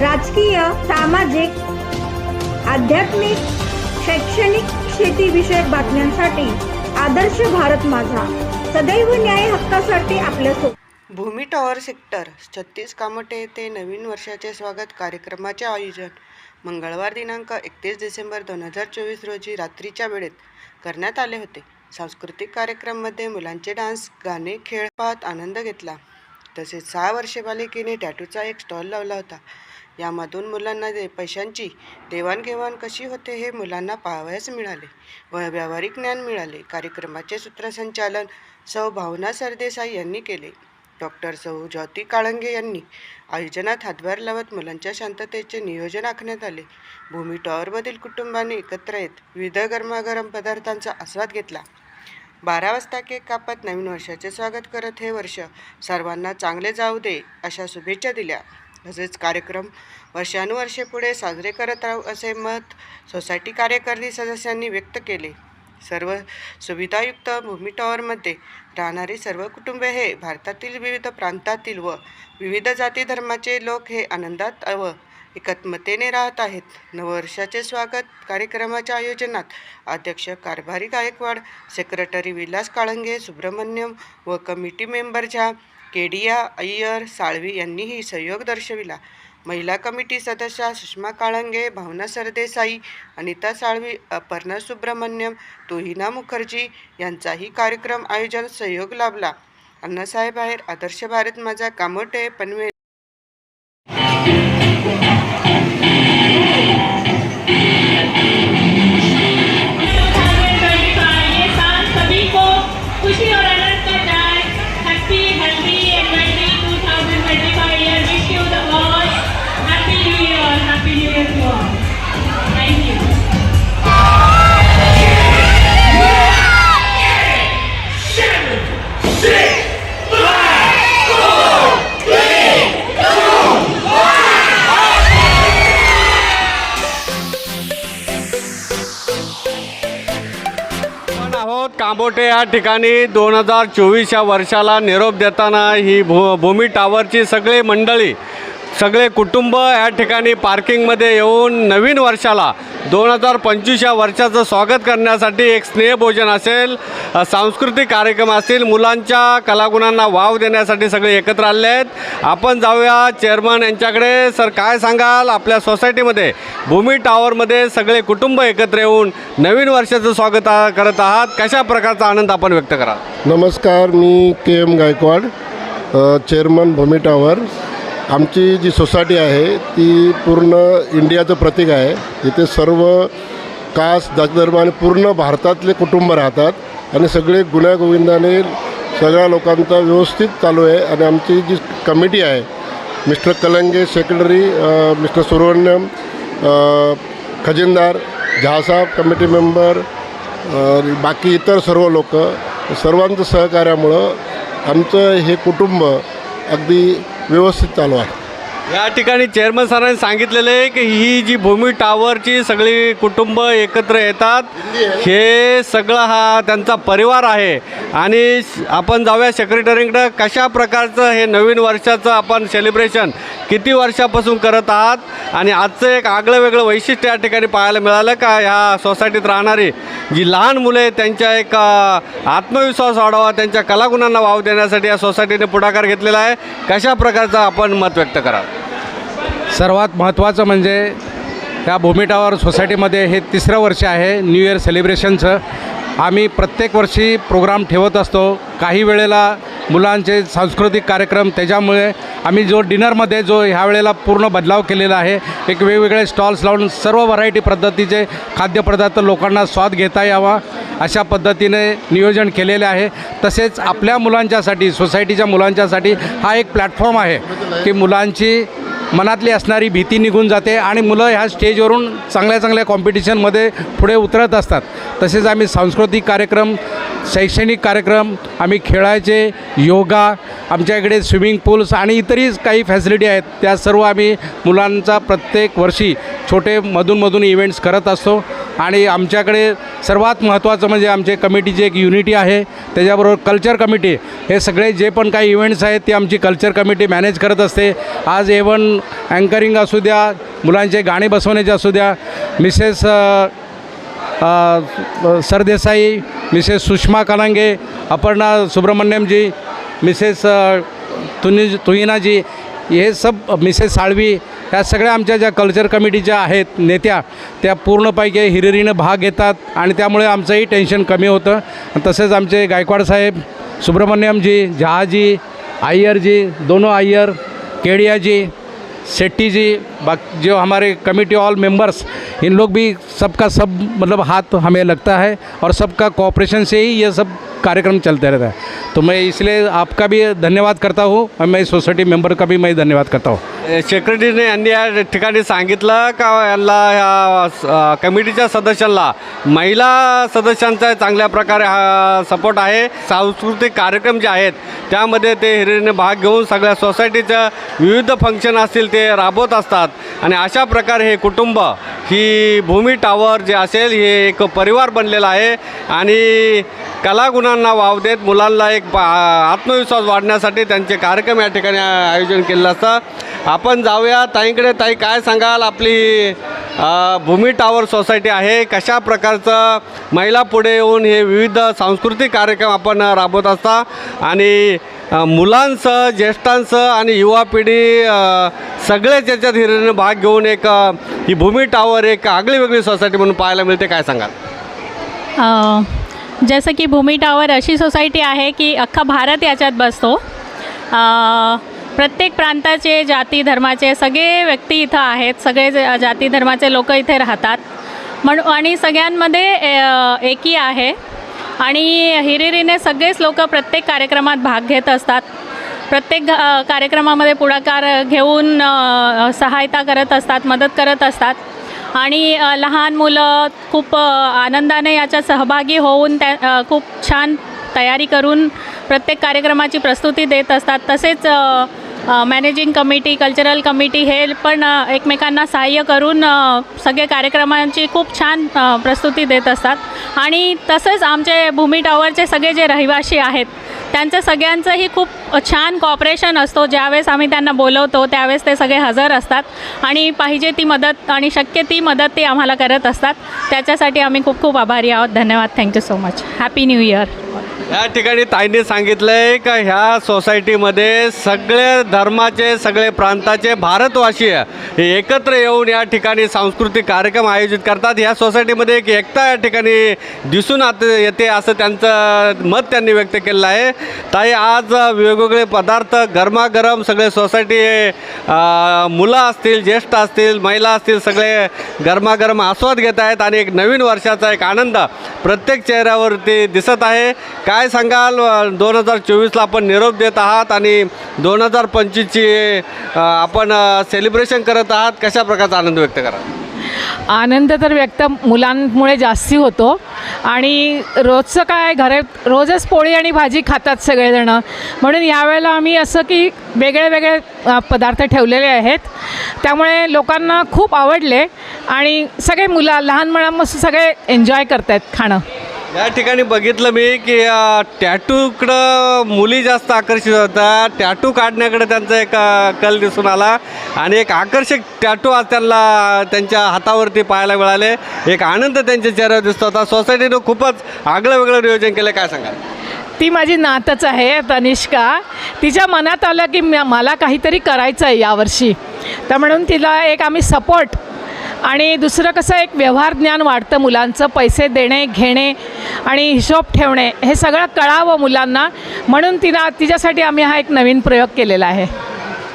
राजकीय सामाजिक आध्यात्मिक शैक्षणिक शेतीविषयक बातम्यांसाठी आदर्श भारत माझा. सदैव न्याय हक्कासाठी आपल्या भूमी टॉवर सेक्टर छत्तीस कामटे येथे नवीन वर्षाचे स्वागत कार्यक्रमाचे आयोजन. मंगळवार दिनांक एकतीस डिसेंबर दोन हजार चोवीस रोजी रात्रीच्या वेळेत करण्यात आले होते. सांस्कृतिक कार्यक्रममध्ये मुलांचे डान्स गाणे खेळ पाहत आनंद घेतला. तसेच सहा वर्षे बालिकेने टॅटूचा एक स्टॉल लावला होता. यामधून मुलांना दे पैशांची देवाणघेवाण कशी होते हे मुलांना पाहावयास मिळाले. व व्यावहारिक ज्ञान मिळाले. कार्यक्रमाचे सूत्रसंचालन सौ भावना सरदेसाई यांनी केले. डॉक्टर सौ ज्योती काळंगे यांनी आयोजनात हातभार लावत मुलांच्या शांततेचे नियोजन आखण्यात आले. भूमी टॉवरमधील कुटुंबांनी एकत्र येत विविध गरमागरम पदार्थांचा आस्वाद घेतला. बारा वाजता केक कापत नवीन वर्षाचे स्वागत करत हे वर्ष सर्वांना चांगले जाऊ दे अशा शुभेच्छा दिल्या. तसेच कार्यक्रम वर्षानुवर्षे पुढे साजरे करत राहू असे मत सोसायटी कार्यकारिणी सदस्यांनी व्यक्त केले. सर्व सुविधायुक्त भूमी टॉवरमध्ये राहणारी सर्व कुटुंबे हे भारतातील विविध प्रांतातील व विविध जाती धर्माचे लोक हे आनंदात व एकत्मतेने राहत आहेत. नववर्षाचे स्वागत कार्यक्रमाच्या आयोजनात अध्यक्ष कारभारी गायकवाड सेक्रेटरी विलास काळंगे सुब्रमण्यम व कमिटी मेंबर झा केडिया अय्यर साळवी यांनीही सहयोग दर्शविला. महिला कमिटी सदस्या सुषमा काळंगे भावना सरदेसाई अनिता साळवी अपर्णा सुब्रमण्यम तोहिना मुखर्जी यांचाही कार्यक्रम आयोजन सहयोग लाभला. अण्णासाहेब आहेर आदर्श भारत माझा कामोटे पनवेल. आहोत या ठिकाणी दोन हजार चोवीस या वर्षाला निरोप देताना ही भू भूमी टावरची सगळी मंडळी सगळे कुटुंब या ठिकाणी पार्किंगमध्ये येऊन नवीन वर्षाला दोन हजार पंचवीस या वर्षाचं स्वागत करण्यासाठी एक स्नेहभोजन असेल सांस्कृतिक कार्यक्रम असतील मुलांच्या कलागुणांना वाव देण्यासाठी सगळे एकत्र आले आहेत. आपण जाऊया चेअरमन यांच्याकडे. सर काय सांगाल? आपल्या सोसायटीमध्ये भूमी टावरमध्ये सगळे कुटुंब एकत्र येऊन नवीन वर्षाचं स्वागत करत आहात. कशा प्रकारचा आनंद आपण व्यक्त कराल? नमस्कार मी K M Gaikwad chairman Bhumi tower. आमची जी सोसायटी आहे ती पूर्ण इंडियाचं प्रतीक आहे. इथे सर्व कास्ट जातधर्म आणि पूर्ण भारतातले कुटुंब राहतात आणि सगळे गुण्यागोविंदाने सगळ्या लोकांचा व्यवस्थित चालू आहे आणि आमची जी कमिटी आहे mister Kalange secretary mister Subramanyam खजिनदार झासाब कमिटी मेंबर बाकी इतर सर्व लोक सर्वांचं सहकार्यामुळं आमचं हे कुटुंब अगदी व्यवस्थित चालू आहे. या ठिकाणी चेअरमन सरांनी सांगितलेलं आहे की ही जी भूमी टावरची सगळी कुटुंब एकत्र येतात. हे सगळं हा त्यांचा परिवार आहे. आणि आपण जाऊया सेक्रेटरीकडं कशा प्रकारचं हे नवीन वर्षाचं आपण सेलिब्रेशन किती वर्षापासून करत आहात? आणि आजचं एक आगळं वेगळं वैशिष्ट्य या ठिकाणी पाहायला मिळालं का? ह्या सोसायटीत राहणारी जी लहान मुले त्यांच्या एक आत्मविश्वास वाढावा त्यांच्या कलागुणांना वाव देण्यासाठी या सोसायटीने पुढाकार घेतलेला आहे. कशा प्रकारचं आपण मत व्यक्त कराल? सर्वात महत्त्वाचं म्हणजे त्या भूमिटावर सोसायटीमध्ये हे तिसरं वर्ष आहे न्यू इयर सेलिब्रेशनचं आम्ही प्रत्येक वर्षी प्रोग्राम ठेवत असतो. काही वेळेला मुलांचे सांस्कृतिक कार्यक्रम त्याच्यामुळे आम्ही जो डिनरमध्ये जो ह्या वेळेला पूर्ण बदलाव केलेला आहे एक वेगवेगळे स्टॉल्स लावून सर्व व्हरायटी पद्धतीचे खाद्यपदार्थ लोकांना स्वाद घेता यावा अशा पद्धतीने नियोजन केलेले आहे. तसेच आपल्या मुलांच्यासाठी सोसायटीच्या मुलांच्यासाठी हा एक प्लॅटफॉर्म आहे की मुलांची मनातली असणारी भीती निघून जाते आणि मुलं ह्या स्टेजवरून चांगल्या चांगल्या कॉम्पिटिशनमध्ये पुढे उतरत असतात. तसेच आम्ही सांस्कृतिक कार्यक्रम शैक्षणिक कार्यक्रम आम्ही खेळायचे योगा आमच्या इकडे स्विमिंग पूल्स आणि इतरही काही फॅसिलिटी आहेत. त्या सर्व आम्ही मुलांचा प्रत्येक वर्षी छोटे मधूनमधून इव्हेंट्स करत असतो. आणि आमच्याकडे सर्वात महत्त्वाचं म्हणजे आमचे कमिटीची एक युनिटी आहे. त्याच्याबरोबर कल्चर कमिटी हे सगळे जे पण काही इव्हेंट्स आहेत ते आमची कल्चर कमिटी मॅनेज करत असते. आज एवन अँकरिंग असू द्या मुलांचे गाणे बसवण्याचे असू द्या मिसेस सरदेसाई मिसेस सुषमा कलांगे अपर्णा सुब्रमण्यमजी मिसेस तुनि तुहिनाजी हे सब मिसेस साळवी ह्या सगळ्या आमच्या ज्या कल्चर कमिटीच्या आहेत नेत्या त्या पूर्णपैकी हिरिरीनं भाग घेतात आणि त्यामुळे आमचंही टेन्शन कमी होतं. तसेच आमचे गायकवाड साहेब सुब्रमण्यमजी जहाजी आय्यरजी दोनों आय्यर केडियाजी सेट्टी जी बाक जो हमारे कमेटी ऑल मेंबर्स इन लोग भी सबका सब मतलब हाथ हमें लगता है और सबका कोऑपरेशन से ही ये सब कार्यक्रम चलते रहता है। तो मैं इसलिए आपका भी धन्यवाद करता हूँ और मैं सोसायटी मेंबर का भी मैं धन्यवाद करता हूँ। सेक्रेटरीने यांनी या ठिकाणी सांगितलं का यांना ह्या कमिटीच्या सदस्यांना महिला सदस्यांचा चांगल्या प्रकारे हा सपोर्ट आहे सांस्कृतिक कार्यक्रम जे आहेत त्यामध्ये ते हिरेने भाग घेऊन सगळ्या सोसायटीचं विविध फंक्शन असतील ते राबवत असतात. आणि अशा प्रकारे हे कुटुंब ही भूमी टावर जे असेल हे एक परिवार बनलेला आहे. आणि कलागुण कलागुणांना वाव देत मुलांना एक आत्मविश्वास वाढण्यासाठी त्यांचे कार्यक्रम या ठिकाणी आयोजन केलेलं असतं. आपण जाऊया. ताईंकडे ताई काय सांगाल? आपली भूमी टावर सोसायटी आहे. कशा प्रकारचं महिला पुढे येऊन हे विविध सांस्कृतिक कार्यक्रम आपण राबवत असता? आणि मुलांसह ज्येष्ठांसह आणि युवा पिढी सगळे सगळेच याच्यात भाग घेऊन एक ही भूमी टावर एक आगळी वेगळी सोसायटी म्हणून पाहायला मिळते. काय सांगाल? जसं की भूमी टावर अशी सोसायटी आहे की अख्खा भारत याच्यात बसतो. प्रत्येक प्रांताचे जाती धर्माचे सगळे व्यक्ती इथं आहेत. सगळे जाती धर्माचे लोक इथे राहतात. म्हणून आणि सगळ्यांमध्ये एकी आहे. आणि हिरिरीने सगळेच लोक प्रत्येक कार्यक्रमात भाग घेत असतात. प्रत्येक कार्यक्रमामध्ये पुढाकार घेऊन सहायता करत असतात मदत करत असतात. आणि लहान मुलं खूप आनंदाने याच्यात सहभागी होऊन त्या खूप छान तयारी करून प्रत्येक कार्यक्रमाची प्रस्तुती देत असतात. तसेच मॅनेजिंग कमिटी कल्चरल कमिटी हे पण एकमेकांना सहाय्य करून सगळे कार्यक्रमांची खूप छान प्रस्तुती देत असतात. आणि तसेच आमचे भूमी टॉवरचे सगळे जे रहिवासी आहेत त्यांचं सगळ्यांचंही खूप छान कॉपरेशन असतो. ज्यावेळेस आम्ही त्यांना बोलवतो त्यावेळेस ते सगळे हजर असतात. आणि पाहिजे ती मदत आणि शक्य ती मदत ते आम्हाला करत असतात. त्याच्यासाठी आम्ही खूप खूप आभारी आहोत. धन्यवाद. Thank you so much happy new year या ठिकाणी ताईंनी सांगितलं आहे का ह्या सोसायटीमध्ये सगळे धर्माचे सगळे प्रांताचे भारतवासी हे एकत्र येऊन या ठिकाणी सांस्कृतिक कार्यक्रम आयोजित करतात. ह्या सोसायटीमध्ये एक एकता या ठिकाणी दिसून आत येते असं त्यांचं मत त्यांनी व्यक्त केलेलं आहे. ताई आज वेगवेगळे पदार्थ गरमागरम सगळे सोसायटी मुलं असतील ज्येष्ठ असतील महिला असतील सगळे गरमागरम आस्वाद घेत आहेत आणि एक नवीन वर्षाचा एक आनंद प्रत्येक चेहऱ्यावरती दिसत आहे. काय सांगाल? दोन हजार चोवीसला आपण निरोप देत आहात आणि दोन हजार पंचवीसची आपण सेलिब्रेशन करत आहात. कशा प्रकारचा आनंद व्यक्त करा आनंद तर व्यक्त मुलांमुळे जास्ती होतो. आणि रोजचं काय घरात रोजच पोळी आणि भाजी खातात सगळेजणं. म्हणून यावेळेला आम्ही असं की वेगळे वेगळे पदार्थ ठेवलेले आहेत. त्यामुळे लोकांना खूप आवडले आणि सगळे मुलं लहान मुलांपासून सगळे एन्जॉय करत आहेत खाणं. या ठिकाणी बघितलं मी की टॅटूकडं मुली जास्त आकर्षित होतात. टॅटू काढण्याकडे त्यांचा एक कल दिसून आला. आणि एक आकर्षक टॅटू आज त्यांना त्यांच्या हातावरती पाहायला मिळाले. एक आनंद त्यांच्या चेहऱ्यावर दिसतो होता. सोसायटीनं खूपच आगळं वेगळं नियोजन केलं. काय सांगाल? ती माझी नातच आहे तनिष्का. तिच्या मनात आलं की मला काहीतरी करायचं आहे यावर्षी. तर म्हणून तिला एक आम्ही सपोर्ट आणि दुसरं कसं एक व्यवहार ज्ञान वाढतं मुलांचं. पैसे देणे घेणे आणि हिशोब ठेवणे हे सगळं कळावं मुलांना. म्हणून तिला तिच्यासाठी आम्ही हा एक नवीन प्रयोग केलेला आहे.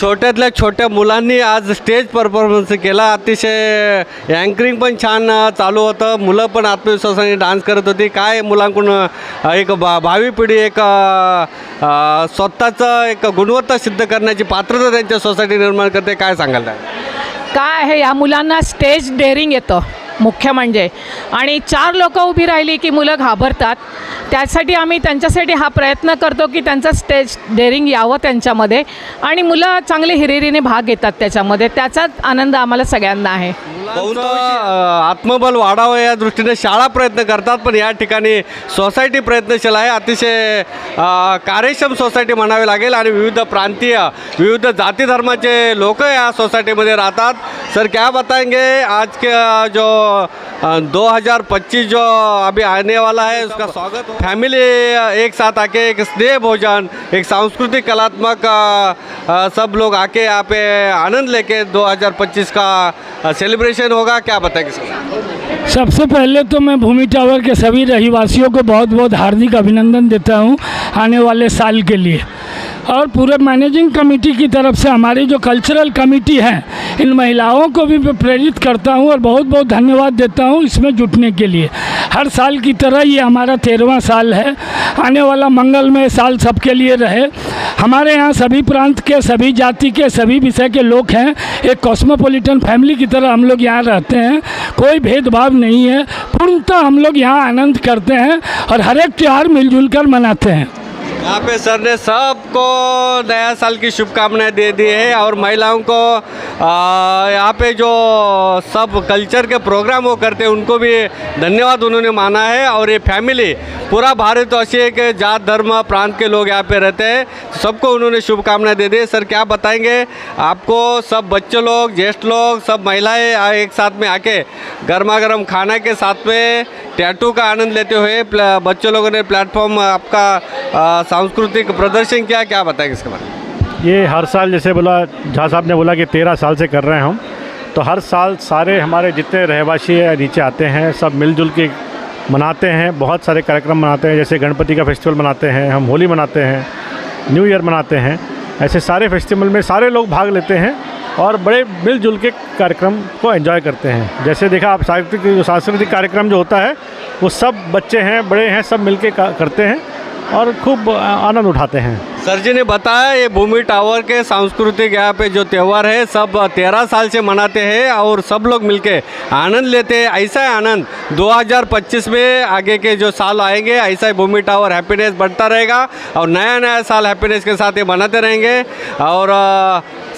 छोट्यातल्या छोट्या मुलांनी आज स्टेज परफॉर्मन्स केला. अतिशय अँकरिंग पण छान चालू होतं. मुलं पण आत्मविश्वासाने डान्स करत होती. काय मुलांकडून एक भा भावी पिढी एक स्वतःचं एक गुणवत्ता सिद्ध करण्याची पात्रता त्यांच्या सोसायटी निर्माण करते. काय सांगाल त्या काय आहे या मुलांना स्टेज डेअरिंग येतं. मुख्य म्हणजे. आणि चार लोकं उभी राहिली की मुलं घाबरतात. त्यासाठी आम्ही त्यांच्यासाठी हा प्रयत्न करतो की त्यांचं स्टेज डेअरिंग यावं त्यांच्यामध्ये. आणि मुलं चांगले हिरिरीने भाग घेतात त्याच्यामध्ये. त्याचाच आनंद आम्हाला सगळ्यांना आहे. आत्मबल वाढावं या दृष्टीने शाळा प्रयत्न करतात पण या ठिकाणी सोसायटी प्रयत्नशील आहे. अतिशय कार्यक्षम सोसायटी म्हणावी लागेल आणि विविध प्रांतीय विविध जाती धर्माचे लोक या सोसायटीमध्ये राहतात. सर क्या बताएंगे? आज के जो दो हज़ार पच्चीस जो अभी आने वाला है उसका स्वागत हो फैमिली, एक साथ आके एक स्नेह भोजन, एक सांस्कृतिक, कलात्मक सब लोग आके यहाँ पे आनंद लेके 2025 का सेलिब्रेशन होगा। क्या बताएँगे सर सबसे पहले तो मैं भूमि टावर के सभी रहीवासियों को बहुत बहुत हार्दिक अभिनंदन देता हूँ आने वाले साल के लिए। और पूरे मैनेजिंग कमेटी की तरफ़ से हमारी जो कल्चरल कमेटी है, इन महिलाओं को भी मैं प्रेरित करता हूँ और बहुत बहुत धन्यवाद देता हूँ इसमें जुटने के लिए। हर साल की तरह ये हमारा तेरहवा साल है। आने वाला मंगलमय साल सबके लिए रहे। हमारे यहाँ सभी प्रांत के, सभी जाति के, सभी विषय के लोग हैं। एक कॉस्मोपॉलिटन फैमिली की तरह हम लोग यहाँ रहते हैं। कोई भेदभाव नहीं है। पूर्णतः हम लोग यहाँ आनंद करते हैं और हर एक त्यौहार मिलजुल कर मनाते हैं। यहाँ पे सर ने सबको नया साल की शुभकामनाएँ दे दी है और महिलाओं को यहाँ पे जो सब कल्चर के प्रोग्राम वो करते हैं, उनको भी धन्यवाद उन्होंने माना है और ये फैमिली पूरा भारत ऐसी है जात, धर्म, प्रांत के लोग यहाँ पे रहते हैं। सबको उन्होंने शुभकामनाएँ दे दी। सर, क्या बताएँगे? आपको सब बच्चे लोग, ज्येष्ठ लोग, सब महिलाएँ एक साथ में आके गर्मा गर्म खाना के साथ में टैटू का आनंद लेते हुए बच्चों लोगों ने प्लेटफॉर्म आपका सांस्कृतिक प्रदर्शन किया। क्या बताएँगे इसके बारे में? ये हर साल जैसे बोला, झा साहब ने बोला कि तेरह साल से कर रहे हैं हम। तो हर साल सारे हमारे जितने रहवासी नीचे आते हैं, सब मिलजुल के मनाते हैं, बहुत सारे कार्यक्रम मनाते हैं, जैसे गणपति का फेस्टिवल मनाते हैं, हम होली मनाते हैं न्यू ईयर मनाते हैं, ऐसे सारे फेस्टिवल में सारे लोग भाग लेते हैं और बड़े मिलजुल के कार्यक्रम को एंजॉय करते हैं। जैसे देखा आप सांस्कृतिक सांस्कृतिक कार्यक्रम जो होता है, वो सब बच्चे हैं, बड़े हैं, सब मिलके का, करते हैं। और खूब आनंद उठाते हैं। सर जी ने बताया ये भूमि टावर के सांस्कृतिक यहाँ पे जो त्यौहार है सब तेरह साल से मनाते हैं और सब लोग मिलके आनंद लेते हैं। ऐसा ही आनंद 2025 में आगे के जो साल आएँगे ऐसा ही भूमि टावर हैप्पीनेस बढ़ता रहेगा और नया नया साल हैप्पीनेस के साथ ये मनाते रहेंगे। और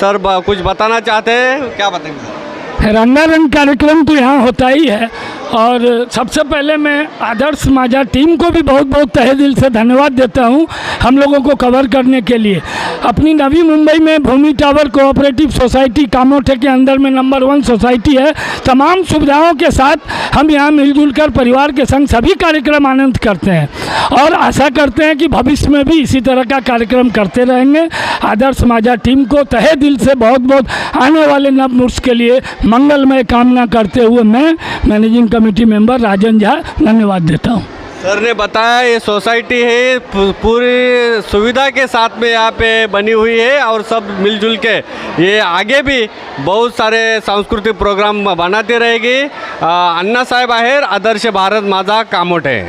सर कुछ बताना चाहते हैं? क्या बताएँगे? सर रंगारंग कार्यक्रम तो यहाँ होता ही है और सबसे पहले मैं आदर्श माजा टीम को भी बहुत बहुत तहे दिल से धन्यवाद देता हूँ हम लोगों को कवर करने के लिए। अपनी नवी मुंबई में Bhumi tower cooperative society Kamothe के अंदर में नंबर वन सोसाइटी है। तमाम सुविधाओं के साथ हम यहाँ मिलजुल कर परिवार के संग सभी कार्यक्रम आनंद करते हैं। और आशा करते हैं कि भविष्य में भी इसी तरह का कार्यक्रम करते रहेंगे। आदर्श माजा टीम को तहे दिल से बहुत बहुत आने वाले नव के लिए मंगलमय कामना करते हुए मैं managing committee member Rajan Jha धन्यवाद देता हूँ। सर ने बताया ये सोसाइटी है पूरी सुविधा के साथ में यहाँ पे बनी हुई है और सब मिलजुल के ये आगे भी बहुत सारे सांस्कृतिक प्रोग्राम बनाते रहेगी। अन्ना साहेब आहेर, आदर्श भारत माझा कामोठे